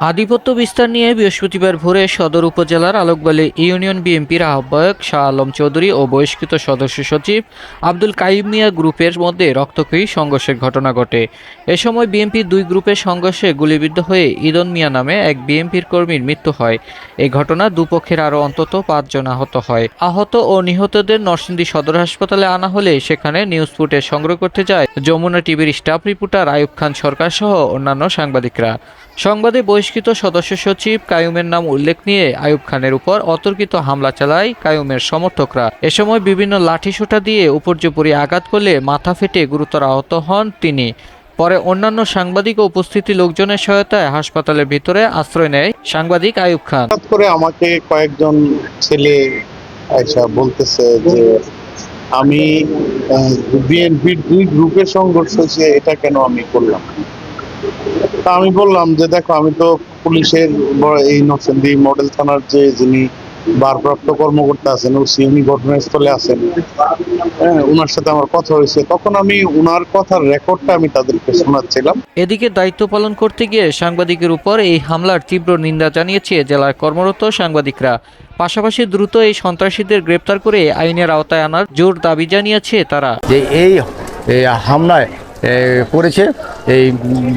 আধিপত্য বিস্তার নিয়ে বৃহস্পতিবার ভোরে সদর উপজেলার আলোকবালী ইউনিয়ন বিএনপির আহ্বায়ক শাহ আলম চৌধুরী ও বহিষ্কৃত সদস্য সচিব আব্দুল কাইম মিয়া গ্রুপের মধ্যে রক্তক্ষয়ী সংঘর্ষের ঘটনা ঘটে। এ সময় বিএনপির দুই গ্রুপের সংঘর্ষে গুলিবিদ্ধ হয়ে ইদন মিয়া নামে এক বিএনপির কর্মীর মৃত্যু হয়। এই ঘটনা দুপক্ষের আরও অন্তত পাঁচজন আহত হয়। আহত ও নিহতদের নরসিংদী সদর হাসপাতালে আনা হলে সেখানে নিউজ ফুটেজ সংগ্রহ করতে যায় যমুনা টিভির স্টাফ রিপোর্টার আয়ুব খান সরকার সহ অন্যান্য সাংবাদিকরা। সংবাদে বহিষ্কৃত সদস্য সচিব কায়ুমের নাম উল্লেখ নিয়ে আয়ুব খানের উপর অতর্কিত হামলা চালায় কায়ুমের সমর্থকরা। এ সময় বিভিন্ন লাঠিসোঁটা দিয়ে উপর্যুপরি আঘাত করলে মাথা ফেটে গুরুতর আহত হন তিনি। পরে অন্যান্য সাংবাদিক ও উপস্থিতি লোকজনের সহায়তায় হাসপাতালের ভিতরে আশ্রয় নেয় সাংবাদিক আয়ুব খান। করে আমাকে কয়েকজন ছেলে আচ্ছা বলতেছে যে, আমি বিএনপির দুই গ্রুপের সংঘর্ষ হয়েছে এটা কেন আমি করলাম তা আমি বললাম যে দেখো আমি তো পুলিশের এই নরসিংদী মডেল থানার যে যিনি ভারপ্রাপ্ত কর্মকর্তা আছেন ওসি উনি ঘটনাস্থলে আছেন। হ্যাঁ ওনার সাথে আমার কথা হয়েছে। তখন আমি ওনার কথার রেকর্ডটা আমি তাদেরকে শোনাচ্ছিলাম। এদিকে দায়িত্ব পালন করতে গিয়ে সাংবাদিকের উপর এই হামলার তীব্র নিন্দা জানিয়েছে জেলার কর্মরত সাংবাদিকরা। পাশাপাশি দ্রুত এই সন্ত্রাসীদের গ্রেপ্তার করে আইনের আওতায় আনার জোর দাবি জানিয়েছে তারা। যে এই এই হামলায় করেছে। এই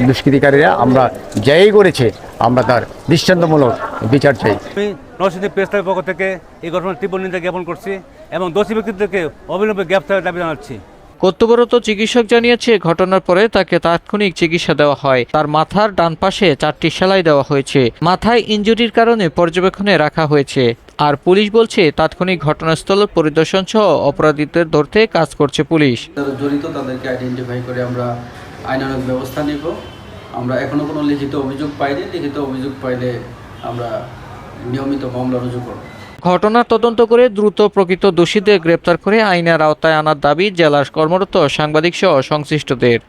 দুষ্কৃতিকারীরা আমরা যাই করেছে। আমরা তার দৃষ্টান্তমূলক বিচার চাই। আমি নরসিংদী প্রেসক্লাবের পক্ষ থেকে এই ঘটনার তীব্র নিন্দা জ্ঞাপন করছি এবং দোষী ব্যক্তিদেরকে অবিলম্বে গ্রেপ্তারের দাবি জানাচ্ছি। কর্তব্যরত চিকিৎসক জানিয়েছে, ঘটনার পরে তাকে তাৎক্ষণিক চিকিৎসা দেওয়া হয়। তার মাথার ডান পাশে চারটি সেলাই দেওয়া হয়েছে। মাথায় ইঞ্জুরির কারণে পর্যবেক্ষণে রাখা হয়েছে। আর পুলিশ বলছে, তাৎক্ষণিক ঘটনাস্থল পরিদর্শন সহ অপরাধীদের ধরতে কাজ করছে পুলিশ। জড়িত, তাদেরকে আইডেন্টিফাই করে আমরা আইনানুগ ব্যবস্থা নিব। আমরা এখনও কোনো লিখিত অভিযোগ পাইনি। লিখিত অভিযোগ পাইলে আমরা নিয়মিত মামলা রুজু করব। ঘটনার তদন্ত করে দ্রুত প্রকৃত দোষীদের গ্রেপ্তার করে আইনের আওতায় আনার দাবি জেলার কর্মরত সাংবাদিক সহ সংশ্লিষ্টদের।